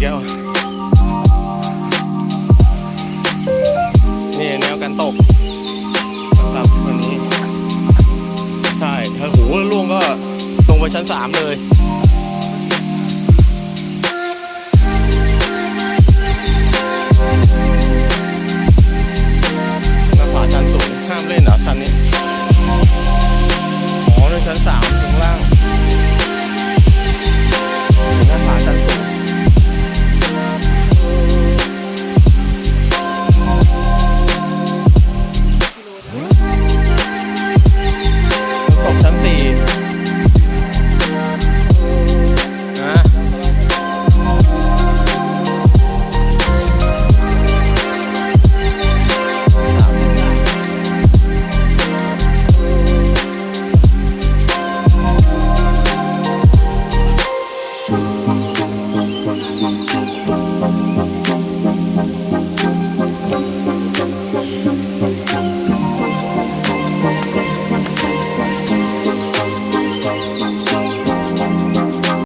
แล้วนี่แนวกันตกครับวันนี้ ใช่ถ้าหูล่วงก็ตรงไปชั้นสามเลย